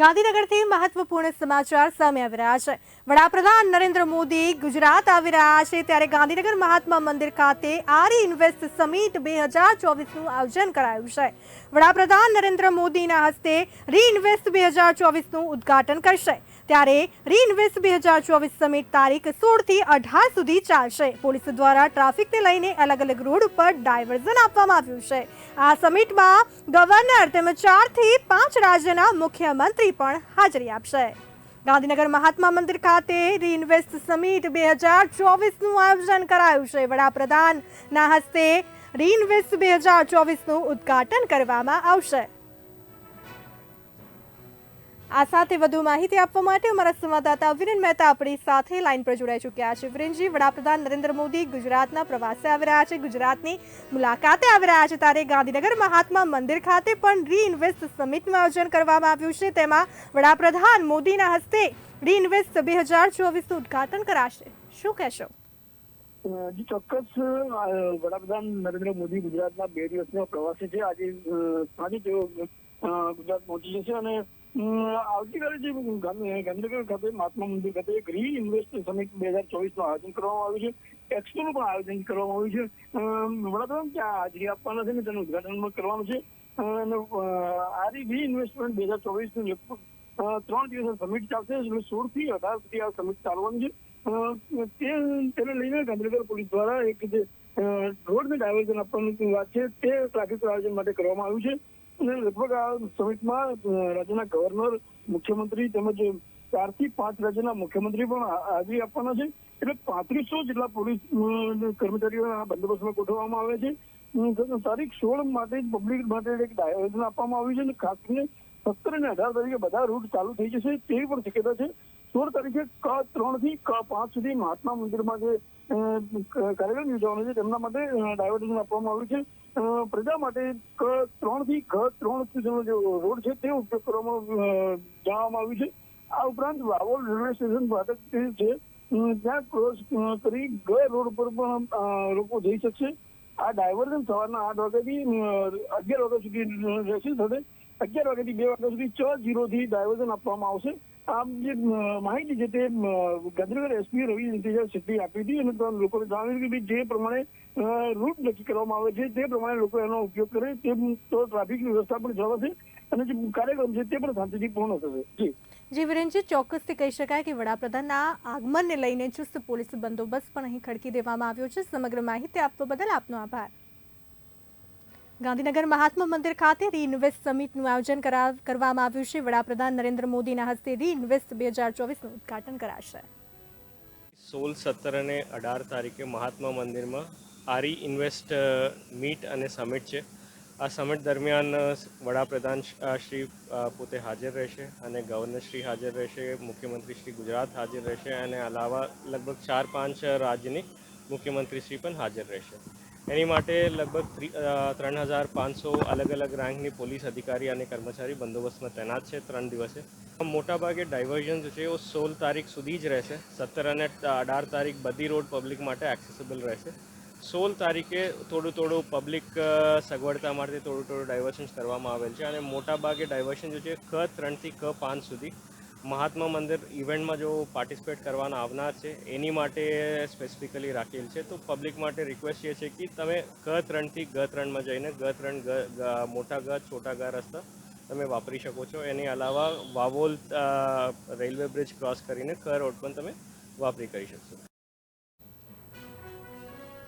ગાંધીનગરથી મહત્વપૂર્ણ સમાચાર સામે આવી રહ્યા છે. વડાપ્રધાન નરેન્દ્ર મોદી ગુજરાત આવી રહ્યા છે ત્યારે ગાંધીનગર મહાત્મા મંદિર ખાતે આરી ઇન્વેસ્ટ સમિટ બે હજાર ચોવીસનું આયોજન કરાયું છે. વડાપ્રધાન નરેન્દ્ર મોદીના હસ્તે રીઇન્વેસ્ટ બે હજાર ચોવીસનું ઉદ્ઘાટન કરશે. ત્યારે રીઇન્વેસ્ટ બે હજાર ચોવીસ સમિટ તારીખ સોળથી અઢાર સુધી ચાલશે. પોલીસ દ્વારા ટ્રાફિકને લઈને અલગ અલગ રોડ ઉપર ડાયવર્ઝન આપવામાં આવ્યું છે. આ સમિટમાં ગવર્નર તેમજ ચારથી પાંચ રાજ્યના મુખ્યમંત્રી પણ હાજરી આપશે. ગાંધીનગર મહાત્મા મંદિર ખાતે રીઇન્વેસ્ટ સમિટ બે હજાર ચોવીસનું આયોજન કરાયું છે. વડાપ્રધાનના હસ્તે રીઇન્વેસ્ટ બે હજાર ચોવીસનું ઉદ્ઘાટન કરવામાં આવશે. આ સાથે વધુ માહિતી આપવા માટે અમારા સંવાદદાતા વિરેન મહેતા આપણી સાથે લાઈન પર જોડાઈ ચૂક્યા છે. વિરેનજી વડાપ્રધાન નરેન્દ્ર મોદી ગુજરાતના પ્રવાસે આવી રહ્યા છે. ગુજરાતની મુલાકાતે આવી રહ્યા છે. ત્યારે ગાંધીનગર મહાત્મા મંદિર ખાતે પણ રીઇન્વેસ્ટ સમિટનું આયોજન કરવામાં આવ્યું છે. તેમાં વડાપ્રધાન મોદીના હસ્તે રીઇન્વેસ્ટ બે હજાર ચોવીસનું ઉદ્ઘાટન કરાશે. શું કહેશો? ચોક્કસ વડાપ્રધાન નરેન્દ્ર મોદી ગુજરાતના બે દિવસના પ્રવાસે છે. આજે અ, ગુજરાત પહોંચી જશે અને આવતીકાલે જે ગાંધીનગર ખાતે મહાત્મા મંદિર ખાતે ગ્રીન ઇન્વેસ્ટ સમિટ બે હજાર ચોવીસનું આયોજન કરવામાં આવ્યું છે. એક્સપોનું પણ આયોજન કરવામાં આવ્યું છે. વડાપ્રધાન ત્યાં હાજરી આપવાના છે ને તેનું ઉદઘાટન પણ કરવાનું છે. અને આરી આ ઇન્વેસ્ટમેન્ટ બે હજાર ચોવીસનું લગભગ ત્રણ દિવસ સમિટ ચાલશે. એટલે સોળથી અઢાર સુધી આ સમિટ ચાલવાની છે. તે, તેને લઈને ગાંધીનગર પોલીસ દ્વારા એક જે રોડને ડાયવર્ઝન આપવાની વાત છે, તે ટ્રાફિક આયોજન માટે કરવામાં આવ્યું છે. લગભગ આ સમિટમાં રાજ્યના ગવર્નર મુખ્યમંત્રી તેમજ ચારથી પાંચ રાજ્યના મુખ્યમંત્રી પણ હાજરી આપવાના છે. એટલે પાંત્રીસો જેટલા પોલીસ કર્મચારીઓના બંદોબસ્તમાં ગોઠવવામાં આવે છે. તારીખ સોળ માટે જ પબ્લિક માટે એક ડાયવર્ઝન આપવામાં આવ્યું છે અને ખાસ કરીને સત્તર અને અઢાર તારીખે બધા રૂટ ચાલુ થઈ જશે તેવી પણ શક્યતા છે. સોળ તારીખે ક ત્રણથી ક પાંચ સુધી મહાત્મા મંદિરમાં જે કાર્યક્રમ યોજવાનો છે, તેમના માટે ડાયવર્ઝન આપવામાં આવ્યું છે. પ્રજા માટે ક ત્રણથી ક ત્રણ સુધીનો જે રોડ છે, તે ઉપયોગ કરવામાં જણાવવામાં આવ્યું છે. આ ઉપરાંત વાવોલ રેલવે સ્ટેશન ફાટક છે ત્યાં ક્રોસ કરી ગયા રોડ પર પણ લોકો જઈ શકશે. આ ડાયવર્ઝન સવારના આઠ વાગ્યાથી અગિયાર વાગ્યા સુધી રહેશે સાથે. અગિયાર વાગ્યાથી બે વાગ્યા સુધી છ જીરોથી ડાયવર્ઝન આપવામાં આવશે. આમ જે માહિતી છે તે ગાંધીનગર એસપી રવિ ઇન્તિજાર સિદ્ધિ આપી હતી અને તો લોકોને જણાવ્યું કે જે પ્રમાણે રૂટ નક્કી કરવામાં આવે છે, તે પ્રમાણે લોકો એનો ઉપયોગ કરે, તે તો ટ્રાફિકની વ્યવસ્થા પણ જળવાશે અને જે કાર્યક્રમ છે તે પણ શાંતિથી પૂર્ણ થશે. જી. જી વિરેનજી, ચોક્કસથી કહી શકાય કે વડાપ્રધાનના આગમનને લઈને ચુસ્ત પોલીસ બંદોબસ્ત પણ અહીં ખડકી દેવામાં આવ્યો છે. સમગ્ર માહિતી આપવા બદલ આપનો આભાર. ગાંધીનગર મહાત્મા મંદિર ખાતે રીઇન્વેસ્ટ સમિટનું આયોજન કરવામાં આવ્યું છે. વડાપ્રધાન નરેન્દ્ર મોદીના હસ્તે રીઇન્વેસ્ટ બે હજાર ચોવીસનું ઉદ્ઘાટન કરાશે. સોળ સત્તર અને અઢાર તારીખે મહાત્મા મંદિરમાં આરી ઇન્વેસ્ટ મીટ અને સમિટ છે. આ સમિટ દરમિયાન વડાપ્રધાન શ્રી પોતે હાજર રહેશે અને ગવર્નર શ્રી હાજર રહેશે, મુખ્યમંત્રી શ્રી ગુજરાત હાજર રહેશે અને અલાવા લગભગ ચાર પાંચ રાજ્યની મુખ્યમંત્રી શ્રી પણ હાજર રહેશે. એની માટે લગભગ ત્રી- ત્રણ હજાર પાંચસો અલગ અલગ રેન્કની પોલીસ અધિકારી અને કર્મચારી બંદોબસ્તમાં તૈનાત છે ત્રણ દિવસે. મોટાભાગે ડાયવર્ઝન જે છે એ સોળ તારીખ સુધી જ રહેશે. સત્તર અને અઢાર તારીખ બધી રોડ પબ્લિક માટે એક્સેસિબલ રહેશે. સોળ તારીખે થોડું થોડું પબ્લિક સગવડતા માટે થોડું થોડું ડાયવર્શન્સ કરવામાં આવેલ છે અને મોટાભાગે ડાયવર્શન જે છે ક ત્રણથી ક પાંચ સુધી મહાત્મા મંદિર ઇવેન્ટમાં જો પાર્ટિસિપેટ કરવાના આવનાર છે, એની માટે સ્પેસિફિકલી રાખેલ છે. તો પબ્લિક માટે રિક્વેસ્ટ એ છે કે તમે ક ત્રણથી ગ ત્રણમાં જઈને ગ ત્રણ ગ, ગ- મોટા ગ છોટા ગ રસ્તા તમે વાપરી શકો છો. એની અલાવા વાવોલ રેલવે બ્રિજ ક્રોસ કરીને ક રોડ પણ તમે વાપરી કરી શકશો.